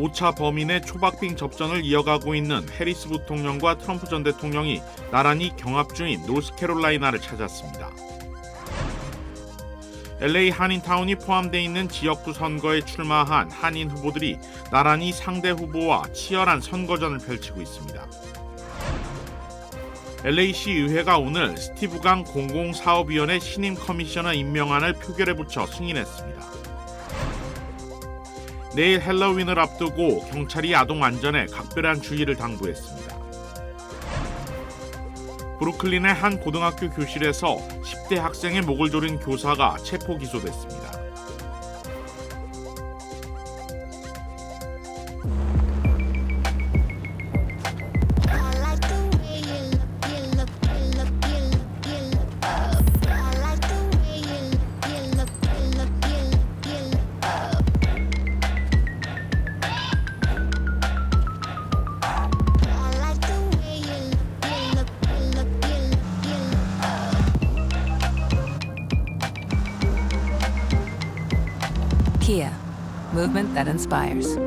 5차 범인의 초박빙 접전을 이어가고 있는 해리스 부통령과 트럼프 전 대통령이 나란히 경합 중인 노스캐롤라이나를 찾았습니다. LA 한인타운이 포함되어 있는 지역구 선거에 출마한 한인 후보들이 나란히 상대 후보와 치열한 선거전을 펼치고 있습니다. LA시 의회가 오늘 스티브 강 공공사업위원회 신임 커미셔너 임명안을 표결에 붙여 승인했습니다. 내일 헬로윈을 앞두고 경찰이 아동 안전에 각별한 주의를 당부했습니다. 브루클린의 한 고등학교 교실에서 10대 학생의 목을 조린 교사가 체포 기소됐습니다. Movement that inspires.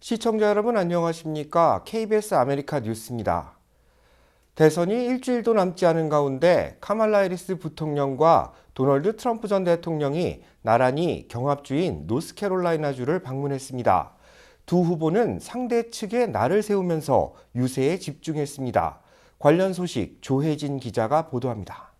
시청자 여러분 안녕하십니까? KBS 아메리카 뉴스입니다. 대선이 일주일도 남지 않은 가운데 카말라 해리스 부통령과 도널드 트럼프 전 대통령이 나란히 경합주인 노스캐롤라이나주를 방문했습니다. 두 후보는 상대 측에 날을 세우면서 유세에 집중했습니다. 관련 소식 조혜진 기자가 보도합니다.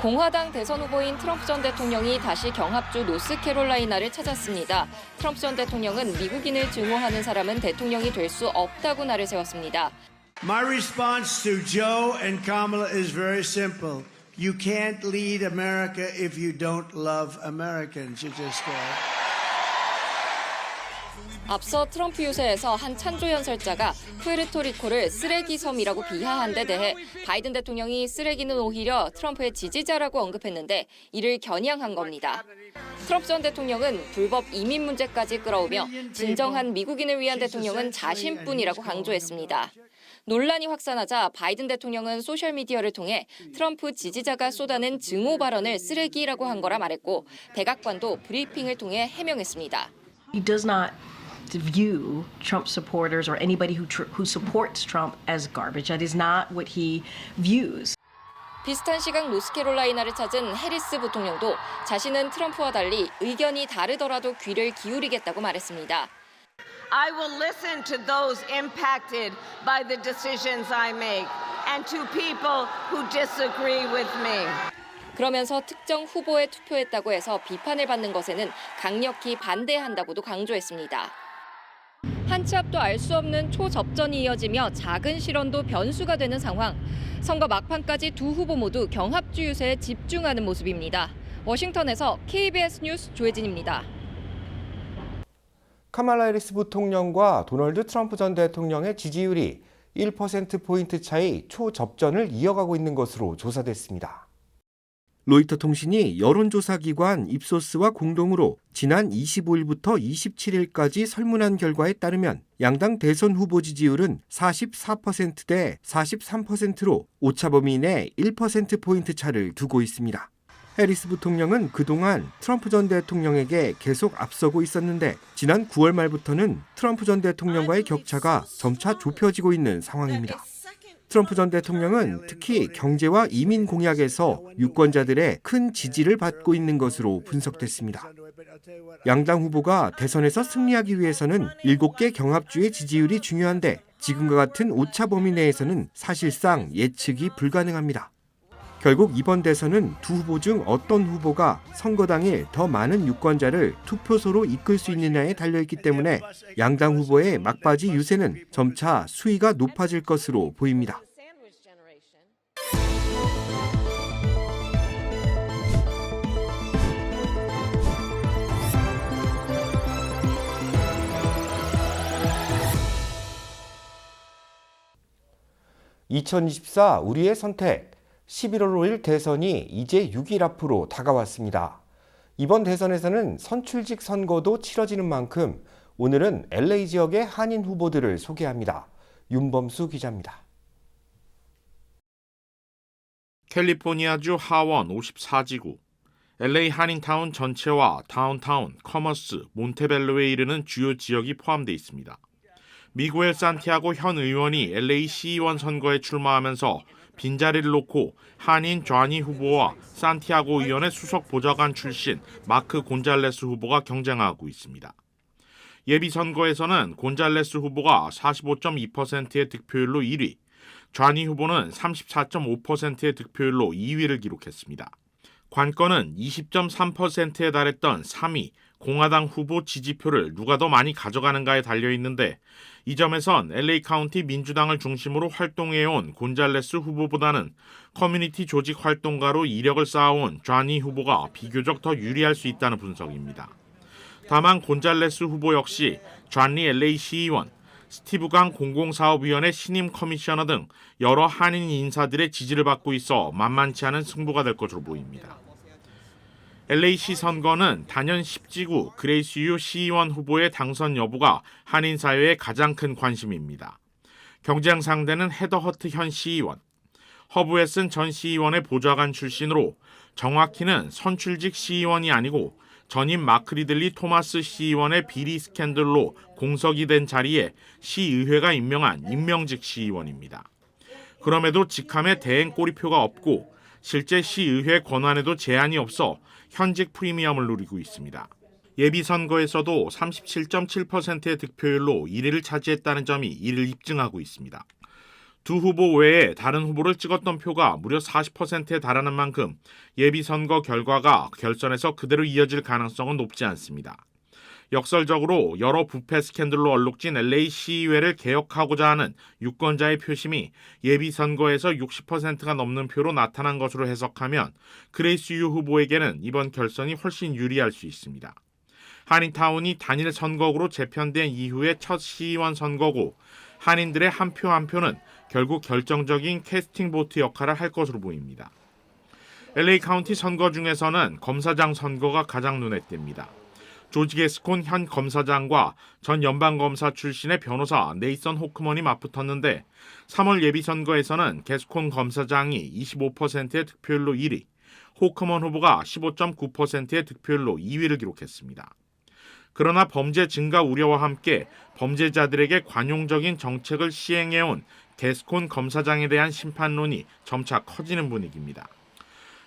공화당 대선 후보인 트럼프 전 대통령이 다시 경합주 노스캐롤라이나를 찾았습니다. 트럼프 전 대통령은 미국인을 증오하는 사람은 대통령이 될 수 없다고 날을 세웠습니다. My response to Joe and Kamala is very simple. You can't lead America if you don't love Americans. You just can't. 앞서 트럼프 유세에서 한 찬조 연설자가 푸에르토리코를 쓰레기 섬이라고 비하한 데 대해 바이든 대통령이 쓰레기는 오히려 트럼프의 지지자라고 언급했는데 이를 겨냥한 겁니다. 트럼프 전 대통령은 불법 이민 문제까지 끌어오며 진정한 미국인을 위한 대통령은 자신뿐이라고 강조했습니다. 논란이 확산하자 바이든 대통령은 소셜미디어를 통해 트럼프 지지자가 쏟아낸 증오 발언을 쓰레기라고 한 거라 말했고 백악관도 브리핑을 통해 해명했습니다. He does not view Trump supporters or anybody who tr- who supports Trump as garbage. That is not what he views. 비슷한 시각 노스캐롤라이나를 찾은 해리스 부통령도 자신은 트럼프와 달리 의견이 다르더라도 귀를 기울이겠다고 말했습니다. I will listen to those impacted by the decisions I make and to people who disagree with me. 그러면서 특정 후보에 투표했다고 해서 비판을 받는 것에는 강력히 반대한다고도 강조했습니다. 한 치 앞도 알 수 없는 초접전이 이어지며 작은 실언도 변수가 되는 상황. 선거 막판까지 두 후보 모두 경합주 유세에 집중하는 모습입니다. 워싱턴에서 KBS 뉴스 조혜진입니다. 카말라 해리스 부통령과 도널드 트럼프 전 대통령의 지지율이 1%포인트 차이 초접전을 이어가고 있는 것으로 조사됐습니다. 로이터 통신이 여론조사 기관 입소스와 공동으로 지난 25일부터 27일까지 설문한 결과에 따르면 양당 대선 후보 지지율은 44%대 43%로 오차 범위 내 1%포인트 차를 두고 있습니다. 해리스 부통령은 그동안 트럼프 전 대통령에게 계속 앞서고 있었는데 지난 9월 말부터는 트럼프 전 대통령과의 격차가 점차 좁혀지고 있는 상황입니다. 트럼프 전 대통령은 특히 경제와 이민 공약에서 유권자들의 큰 지지를 받고 있는 것으로 분석됐습니다. 양당 후보가 대선에서 승리하기 위해서는 7개 경합주의 지지율이 중요한데 지금과 같은 오차 범위 내에서는 사실상 예측이 불가능합니다. 결국 이번 대선은 두 후보 중 어떤 후보가 선거 당일 더 많은 유권자를 투표소로 이끌 수 있느냐에 달려있기 때문에 양당 후보의 막바지 유세는 점차 수위가 높아질 것으로 보입니다. (2024) 우리의 선택 11월 5일 대선이 이제 6일 앞으로 다가왔습니다. 이번 대선에서는 선출직 선거도 치러지는 만큼 오늘은 LA 지역의 한인 후보들을 소개합니다. 윤범수 기자입니다. 캘리포니아주 하원 54지구 LA 한인타운 전체와 다운타운, 커머스, 몬테벨로에 이르는 주요 지역이 포함되어 있습니다. 미구엘 산티아고 현 의원이 LA 시의원 선거에 출마하면서 빈자리를 놓고 한인 좌니 후보와 산티아고 의원의 수석 보좌관 출신 마크 곤잘레스 후보가 경쟁하고 있습니다. 예비 선거에서는 곤잘레스 후보가 45.2%의 득표율로 1위, 좌니 후보는 34.5%의 득표율로 2위를 기록했습니다. 관건은 20.3%에 달했던 3위 공화당 후보 지지표를 누가 더 많이 가져가는가에 달려 있는데 이 점에선 LA 카운티 민주당을 중심으로 활동해온 곤잘레스 후보보다는 커뮤니티 조직 활동가로 이력을 쌓아온 좌니 후보가 비교적 더 유리할 수 있다는 분석입니다. 다만 곤잘레스 후보 역시 좌니 LA 시의원, 스티브 강 공공사업위원회 신임 커미셔너 등 여러 한인 인사들의 지지를 받고 있어 만만치 않은 승부가 될 것으로 보입니다. LA시 선거는 단연 10지구 그레이스유 시의원 후보의 당선 여부가 한인 사회의 가장 큰 관심입니다. 경쟁 상대는 헤더 허트 현 시의원, 허브웨슨 전 시의원의 보좌관 출신으로 정확히는 선출직 시의원이 아니고 전임 마크리들리 토마스 시의원의 비리 스캔들로 공석이 된 자리에 시의회가 임명한 임명직 시의원입니다. 그럼에도 직함에 대행 꼬리표가 없고 실제 시의회 권한에도 제한이 없어 현직 프리미엄을 누리고 있습니다. 예비 선거에서도 37.7%의 득표율로 1위를 차지했다는 점이 이를 입증하고 있습니다. 두 후보 외에 다른 후보를 찍었던 표가 무려 40%에 달하는 만큼 예비 선거 결과가 결선에서 그대로 이어질 가능성은 높지 않습니다. 역설적으로 여러 부패 스캔들로 얼룩진 LA 시의회를 개혁하고자 하는 유권자의 표심이 예비 선거에서 60%가 넘는 표로 나타난 것으로 해석하면 그레이스 유 후보에게는 이번 결선이 훨씬 유리할 수 있습니다. 한인타운이 단일 선거구로 재편된 이후의 첫 시의원 선거고 한인들의 한 표한 표는 결국 결정적인 캐스팅 보트 역할을 할 것으로 보입니다. LA 카운티 선거 중에서는 검사장 선거가 가장 눈에 띕니다. 조지 게스콘 현 검사장과 전 연방검사 출신의 변호사 네이선 호크먼이 맞붙었는데 3월 예비선거에서는 게스콘 검사장이 25%의 득표율로 1위, 호크먼 후보가 15.9%의 득표율로 2위를 기록했습니다. 그러나 범죄 증가 우려와 함께 범죄자들에게 관용적인 정책을 시행해온 게스콘 검사장에 대한 심판론이 점차 커지는 분위기입니다.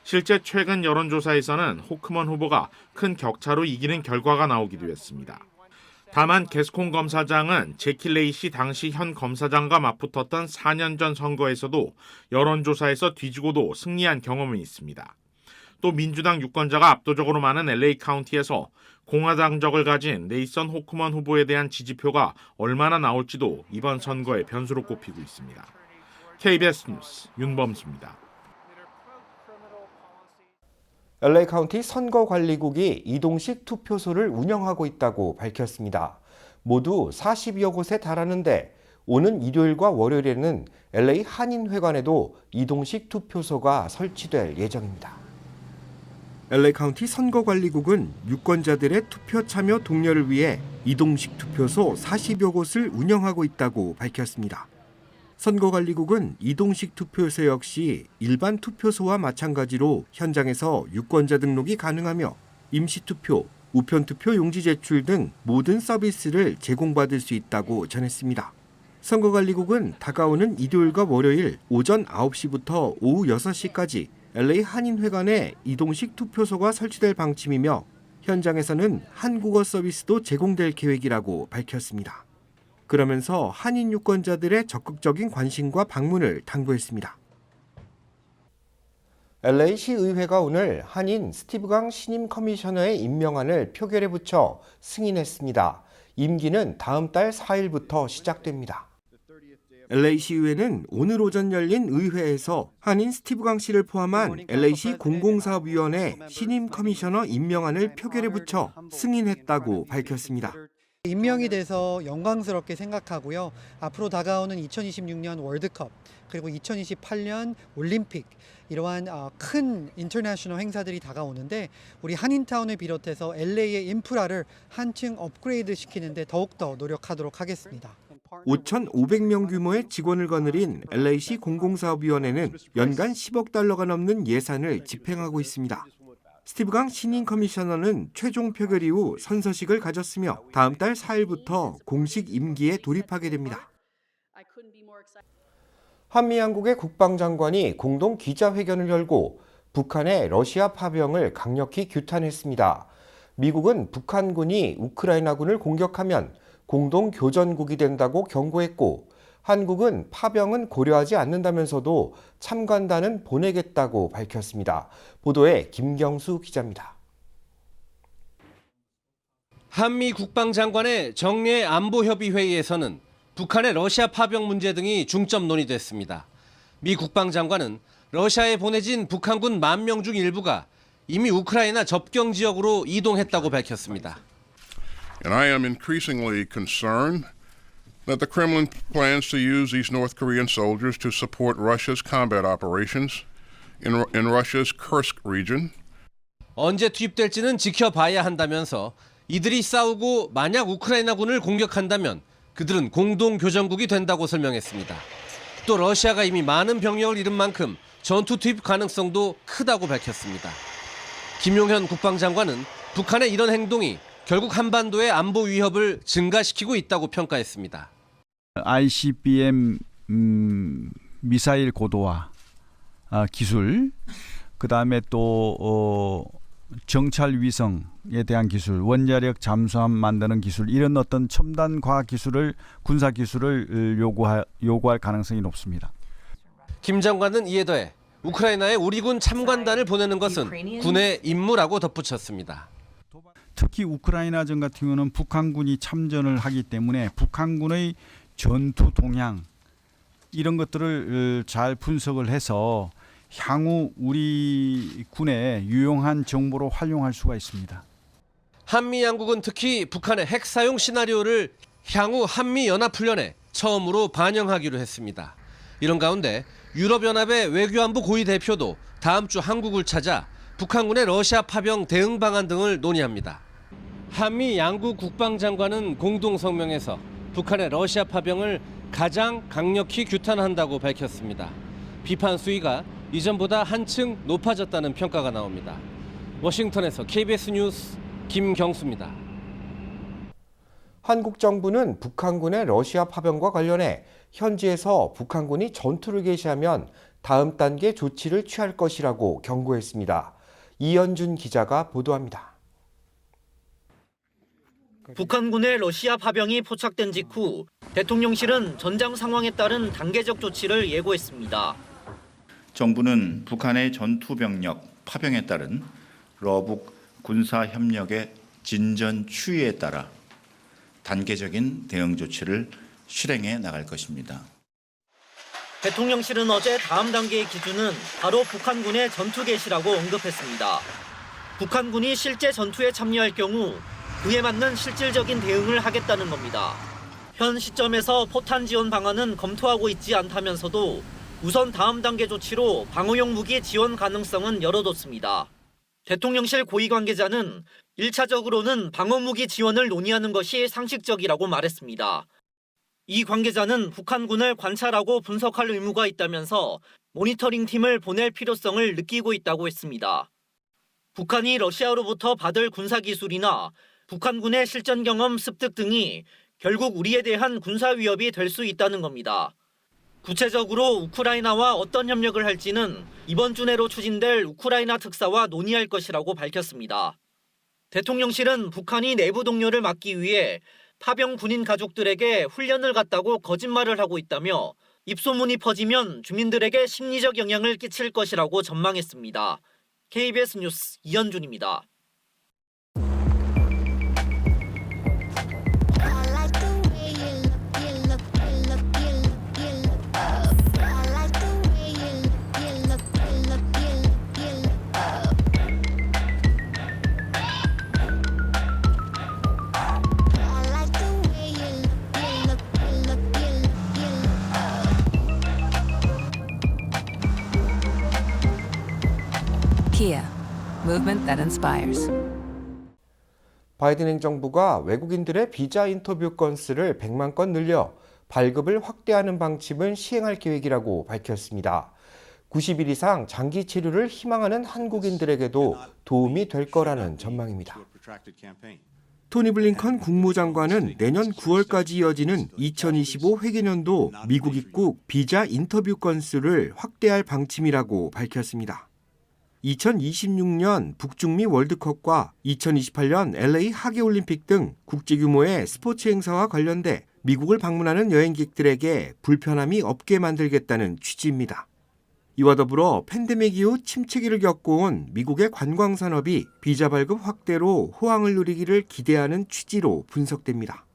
실제 최근 여론조사에서는 호크먼 후보가 큰 격차로 이기는 결과가 나오기도 했습니다. 다만 게스콘 검사장은 제킬레이시 당시 현 검사장과 맞붙었던 4년 전 선거에서도 여론조사에서 뒤지고도 승리한 경험이 있습니다. 또 민주당 유권자가 압도적으로 많은 LA 카운티에서 공화당적을 가진 네이선 호크먼 후보에 대한 지지표가 얼마나 나올지도 이번 선거의 변수로 꼽히고 있습니다. KBS 뉴스 윤범수입니다. LA 카운티 선거관리국이 이동식 투표소를 운영하고 있다고 밝혔습니다. 모두 40여 곳에 달하는데 오는 일요일과 월요일에는 LA 한인회관에도 이동식 투표소가 설치될 예정입니다. LA 카운티 선거관리국은 유권자들의 투표 참여 독려를 위해 이동식 투표소 40여 곳을 운영하고 있다고 밝혔습니다. 선거관리국은 이동식 투표소 역시 일반 투표소와 마찬가지로 현장에서 유권자 등록이 가능하며 임시투표, 우편투표 용지 제출 등 모든 서비스를 제공받을 수 있다고 전했습니다. 선거관리국은 다가오는 일요일과 월요일 오전 9시부터 오후 6시까지 LA 한인회관에 이동식 투표소가 설치될 방침이며 현장에서는 한국어 서비스도 제공될 계획이라고 밝혔습니다. 그러면서 한인 유권자들의 적극적인 관심과 방문을 당부했습니다. LA시 의회가 오늘 한인 스티브 강 신임 커미셔너의 임명안을 표결에 붙여 승인했습니다. 임기는 다음 달 4일부터 시작됩니다. LA시 의회는 오늘 오전 열린 의회에서 한인 스티브 강 씨를 포함한 LA시 공공사업위원회 신임 커미셔너 임명안을 표결에 붙여 승인했다고 밝혔습니다. 임명이 돼서 영광스럽게 생각하고요. 앞으로 다가오는 2026년 월드컵 그리고 2028년 올림픽 이러한 어, 큰 인터내셔널 행사들이 다가오는데 우리 한인타운을 비롯해서 LA의 인프라를 한층 업그레이드 시키는데 더욱더 노력하도록 하겠습니다. 5,500명 규모의 직원을 거느린 LA시 공공사업위원회는 연간 10억 달러가 넘는 예산을 집행하고 있습니다. 스티브 강 신임 커미셔너는 최종 표결 이후 선서식을 가졌으며 다음 달 4일부터 공식 임기에 돌입하게 됩니다. 한미 양국의 국방장관이 공동 기자회견을 열고 북한의 러시아 파병을 강력히 규탄했습니다. 미국은 북한군이 우크라이나군을 공격하면 공동 교전국이 된다고 경고했고 한국은 파병은 고려하지 않는다면서도 참관단은 보내겠다고 밝혔습니다. 보도에 김경수 기자입니다. 한미 국방장관의 정례 안보협의 회의에서는 북한의 러시아 파병 문제 등이 중점 논의됐습니다. 미 국방장관은 러시아에 보내진 북한군 만 명 중 일부가 이미 우크라이나 접경 지역으로 이동했다고 밝혔습니다. And I am increasingly concerned that the Kremlin plans to use these North Korean soldiers to support Russia's combat operations in, in Russia's Kursk region. 언제 투입될지는 지켜봐야 한다면서 이들이 싸우고 만약 우크라이나군을 공격한다면 그들은 공동 교전국이 된다고 설명했습니다. 또 러시아가 이미 많은 병력을 잃은 만큼 전투 투입 가능성도 크다고 밝혔습니다. 김용현 국방장관은 북한의 이런 행동이 결국 한반도의 안보 위협을 증가시키고 있다고 평가했습니다. ICBM 음, 미사일 고도화 아, 기술, 그 다음에 또 어, 정찰 위성에 대한 기술, 원자력 잠수함 만드는 기술 이런 어떤 첨단 과학 기술을 군사 기술을 요구할 요구할 가능성이 높습니다. 김 장관은 이에 더해 우크라이나에 우리 군 참관단을 보내는 것은 군의 임무라고 덧붙였습니다. 특히 우크라이나전 같은 경우는 북한군이 참전을 하기 때문에 북한군의 전투 동향 이런 것들을 어, 잘 분석을 해서 향후 우리 군의 유용한 정보로 활용할 수가 있습니다. 한미 양국은 특히 북한의 핵 사용 시나리오를 향후 한미 연합 훈련에 처음으로 반영하기로 했습니다. 이런 가운데 유럽연합의 외교안보 고위 대표도 다음 주 한국을 찾아 북한군의 러시아 파병 대응 방안 등을 논의합니다. 한미 양국 국방장관은 공동 성명에서 북한의 러시아 파병을 가장 강력히 규탄한다고 밝혔습니다. 비판 수위가 이전보다 한층 높아졌다는 평가가 나옵니다. 워싱턴에서 KBS 뉴스 김경수입니다. 한국 정부는 북한군의 러시아 파병과 관련해 현지에서 북한군이 전투를 개시하면 다음 단계 조치를 취할 것이라고 경고했습니다. 이현준 기자가 보도합니다. 북한군의 러시아 파병이 포착된 직후 대통령실은 전장 상황에 따른 단계적 조치를 예고했습니다. 정부는 북한의 전투 병력 파병에 따른 러북 군사 협력의 진전 추이에 따라 단계적인 대응 조치를 실행해 나갈 것입니다. 대통령실은 어제 다음 단계의 기준은 바로 북한군의 전투 개시라고 언급했습니다. 북한군이 실제 전투에 참여할 경우 그에 맞는 실질적인 대응을 하겠다는 겁니다. 현 시점에서 포탄 지원 방안은 검토하고 있지 않다면서도 우선 다음 단계 조치로 방어용 무기 지원 가능성은 열어뒀습니다. 대통령실 고위 관계자는 1차적으로는 방어 무기 지원을 논의하는 것이 상식적이라고 말했습니다. 이 관계자는 북한군을 관찰하고 분석할 의무가 있다면서 모니터링 팀을 보낼 필요성을 느끼고 있다고 했습니다. 북한이 러시아로부터 받을 군사 기술이나 북한군의 실전 경험 습득 등이 결국 우리에 대한 군사 위협이 될 수 있다는 겁니다. 구체적으로 우크라이나와 어떤 협력을 할지는 이번 주 내로 추진될 우크라이나 특사와 논의할 것이라고 밝혔습니다. 대통령실은 북한이 내부 동료를 막기 위해 파병 군인 가족들에게 훈련을 갔다고 거짓말을 하고 있다며 입소문이 퍼지면 주민들에게 심리적 영향을 끼칠 것이라고 전망했습니다. KBS 뉴스 이현준입니다. Movement that inspires. 바이든 행정부가 외국인들의 비자 인터뷰 건수를 100만 건 늘려 발급을 확대하는 방침을 시행할 계획이라고 밝혔습니다. 90일 이상 장기 체류를 희망하는 한국인들에게도 도움이 될 거라는 전망입니다. 토니 블링컨 국무장관은 내년 9월까지 이어지는 2025 회계년도 미국 입국 비자 인터뷰 건수를 확대할 방침이라고 밝혔습니다. 2026년 북중미 월드컵과 2028년 LA 하계올림픽 등 국제 규모의 스포츠 행사와 관련돼 미국을 방문하는 여행객들에게 불편함이 없게 만들겠다는 취지입니다. 이와 더불어 팬데믹 이후 침체기를 겪어온 미국의 관광 산업이 비자 발급 확대로 호황을 누리기를 기대하는 취지로 분석됩니다.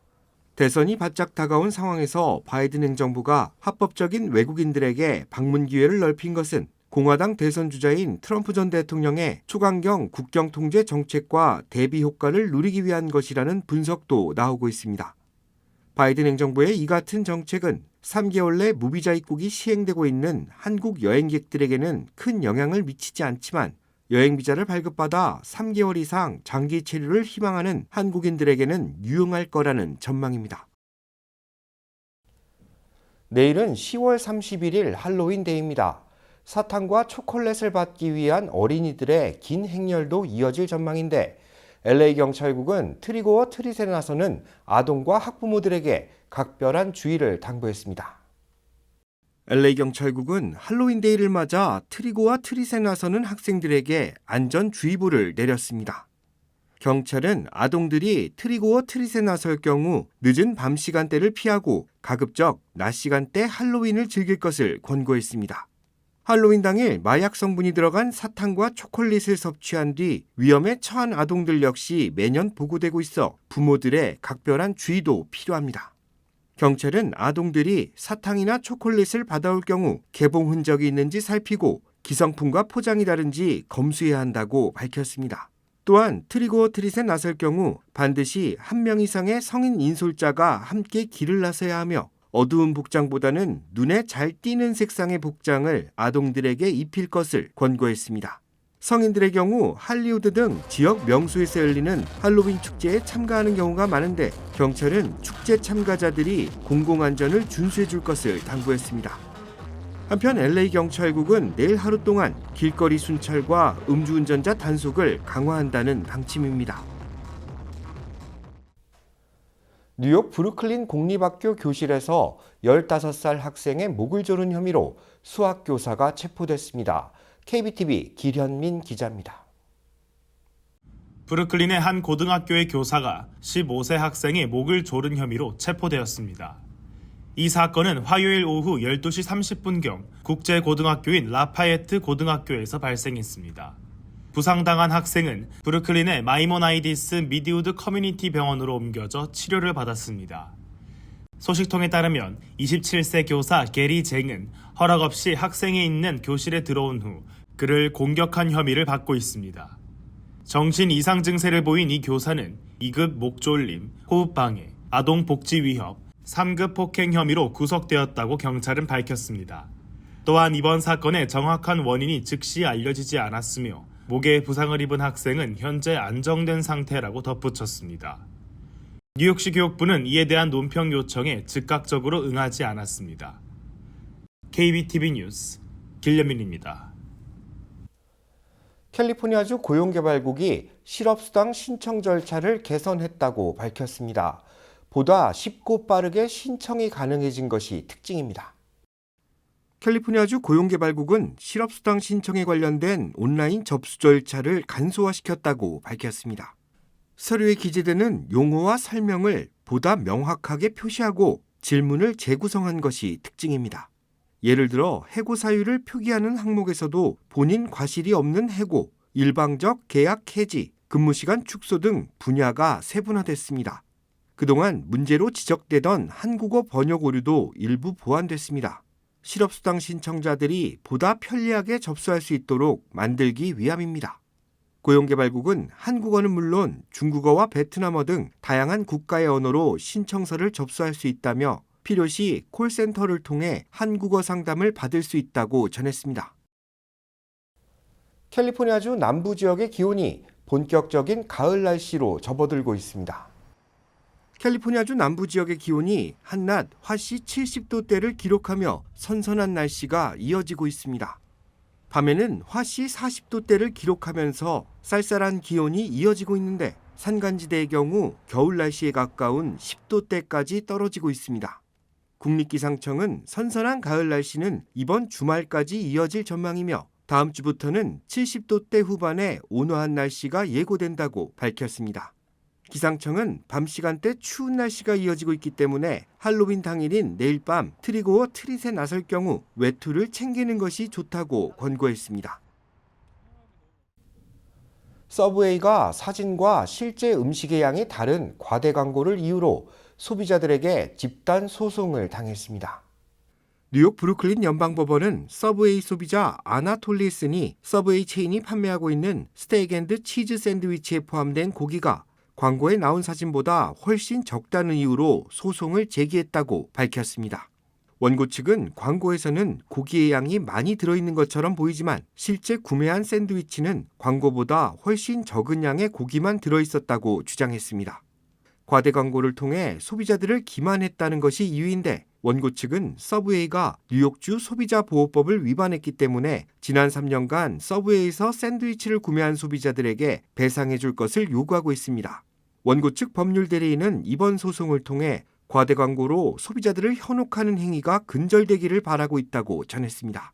대선이 바짝 다가온 상황에서 바이든 행정부가 합법적인 외국인들에게 방문 기회를 넓힌 것은 공화당 대선 주자인 트럼프 전 대통령의 초강경 국경 통제 정책과 대비 효과를 누리기 위한 것이라는 분석도 나오고 있습니다. 바이든 행정부의 이 같은 정책은 3개월 내 무비자 입국이 시행되고 있는 한국 여행객들에게는 큰 영향을 미치지 않지만 여행 비자를 발급받아 3개월 이상 장기 체류를 희망하는 한국인들에게는 유용할 거라는 전망입니다. 내일은 10월 31일 할로윈 데이입니다. 사탕과 초콜릿을 받기 위한 어린이들의 긴 행렬도 이어질 전망인데 LA 경찰국은 트리고와 트릿에 나서는 아동과 학부모들에게 각별한 주의를 당부했습니다. LA 경찰국은 할로윈 데이를 맞아 트리고와 트릿에 나서는 학생들에게 안전주의보를 내렸습니다. 경찰은 아동들이 트리고와 트릿에 나설 경우 늦은 밤 시간대를 피하고 가급적 낮 시간대 할로윈을 즐길 것을 권고했습니다. 할로윈 당일 마약 성분이 들어간 사탕과 초콜릿을 섭취한 뒤 위험에 처한 아동들 역시 매년 보고되고 있어 부모들의 각별한 주의도 필요합니다. 경찰은 아동들이 사탕이나 초콜릿을 받아올 경우 개봉 흔적이 있는지 살피고 기성품과 포장이 다른지 검수해야 한다고 밝혔습니다. 또한 트리고 트릿에 나설 경우 반드시 한 명 이상의 성인 인솔자가 함께 길을 나서야 하며 어두운 복장보다는 눈에 잘 띄는 색상의 복장을 아동들에게 입힐 것을 권고했습니다. 성인들의 경우 할리우드 등 지역 명소에서 열리는 할로윈 축제에 참가하는 경우가 많은데 경찰은 축제 참가자들이 공공안전을 준수해 줄 것을 당부했습니다. 한편 LA 경찰국은 내일 하루 동안 길거리 순찰과 음주운전자 단속을 강화한다는 방침입니다. 뉴욕 브루클린 공립학교 교실에서 15살 학생의 목을 조른 혐의로 수학교사가 체포됐습니다. KBTV 기현민 기자입니다. 브루클린의 한 고등학교의 교사가 15세 학생의 목을 조른 혐의로 체포되었습니다. 이 사건은 화요일 오후 12시 30분경 국제고등학교인 라파예트 고등학교에서 발생했습니다. 부상당한 학생은 브루클린의 마이모나이디스 미디우드 커뮤니티 병원으로 옮겨져 치료를 받았습니다. 소식통에 따르면 27세 교사 게리 쟁은 허락 없이 학생이 있는 교실에 들어온 후 그를 공격한 혐의를 받고 있습니다. 정신 이상 증세를 보인 이 교사는 2급 목졸림, 호흡방해, 아동복지 위협, 3급 폭행 혐의로 구속되었다고 경찰은 밝혔습니다. 또한 이번 사건의 정확한 원인이 즉시 알려지지 않았으며 목에 부상을 입은 학생은 현재 안정된 상태라고 덧붙였습니다. 뉴욕시 교육부는 이에 대한 논평 요청에 즉각적으로 응하지 않았습니다. KBTV 뉴스 길려민입니다. 캘리포니아주 고용개발국이 실업수당 신청 절차를 개선했다고 밝혔습니다. 보다 쉽고 빠르게 신청이 가능해진 것이 특징입니다. 캘리포니아주 고용개발국은 실업수당 신청에 관련된 온라인 접수 절차를 간소화시켰다고 밝혔습니다. 서류에 기재되는 용어와 설명을 보다 명확하게 표시하고 질문을 재구성한 것이 특징입니다. 예를 들어 해고 사유를 표기하는 항목에서도 본인 과실이 없는 해고, 일방적 계약 해지, 근무시간 축소 등 분야가 세분화됐습니다. 그동안 문제로 지적되던 한국어 번역 오류도 일부 보완됐습니다. 실업수당 신청자들이 보다 편리하게 접수할 수 있도록 만들기 위함입니다. 고용개발국은 한국어는 물론 중국어와 베트남어 등 다양한 국가의 언어로 신청서를 접수할 수 있다며 필요시 콜센터를 통해 한국어 상담을 받을 수 있다고 전했습니다. 캘리포니아주 남부 지역의 기온이 본격적인 가을 날씨로 접어들고 있습니다. 캘리포니아주 남부 지역의 기온이 한낮 화씨 70도대를 기록하며 선선한 날씨가 이어지고 있습니다. 밤에는 화씨 40도대를 기록하면서 쌀쌀한 기온이 이어지고 있는데 산간지대의 경우 겨울 날씨에 가까운 10도대까지 떨어지고 있습니다. 국립기상청은 선선한 가을 날씨는 이번 주말까지 이어질 전망이며 다음 주부터는 70도대 후반의 온화한 날씨가 예고된다고 밝혔습니다. 기상청은 밤 시간대 추운 날씨가 이어지고 있기 때문에 할로윈 당일인 내일 밤 트리고어 트릿에 나설 경우 외투를 챙기는 것이 좋다고 권고했습니다. 서브웨이가 사진과 실제 음식의 양이 다른 과대 광고를 이유로 소비자들에게 집단 소송을 당했습니다. 뉴욕 브루클린 연방법원은 서브웨이 소비자 아나톨리슨이 서브웨이 체인이 판매하고 있는 스테이크 앤드 치즈 샌드위치에 포함된 고기가 광고에 나온 사진보다 훨씬 적다는 이유로 소송을 제기했다고 밝혔습니다. 원고 측은 광고에서는 고기의 양이 많이 들어있는 것처럼 보이지만 실제 구매한 샌드위치는 광고보다 훨씬 적은 양의 고기만 들어있었다고 주장했습니다. 과대 광고를 통해 소비자들을 기만했다는 것이 이유인데 원고 측은 서브웨이가 뉴욕주 소비자보호법을 위반했기 때문에 지난 3년간 서브웨이에서 샌드위치를 구매한 소비자들에게 배상해 줄 것을 요구하고 있습니다. 원고 측 법률 대리인은 이번 소송을 통해 과대 광고로 소비자들을 현혹하는 행위가 근절되기를 바라고 있다고 전했습니다.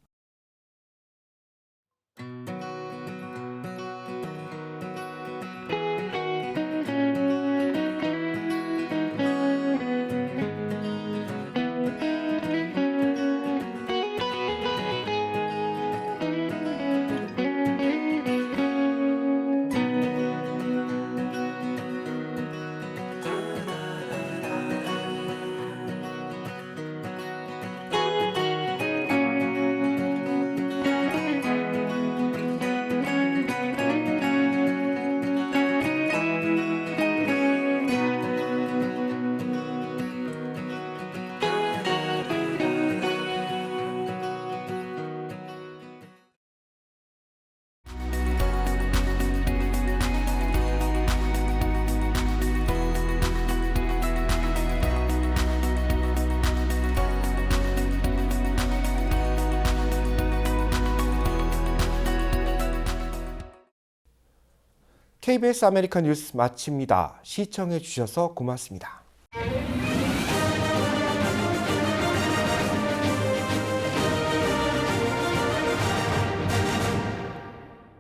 KBS 아메리칸 뉴스 마칩니다. 시청해 주셔서 고맙습니다.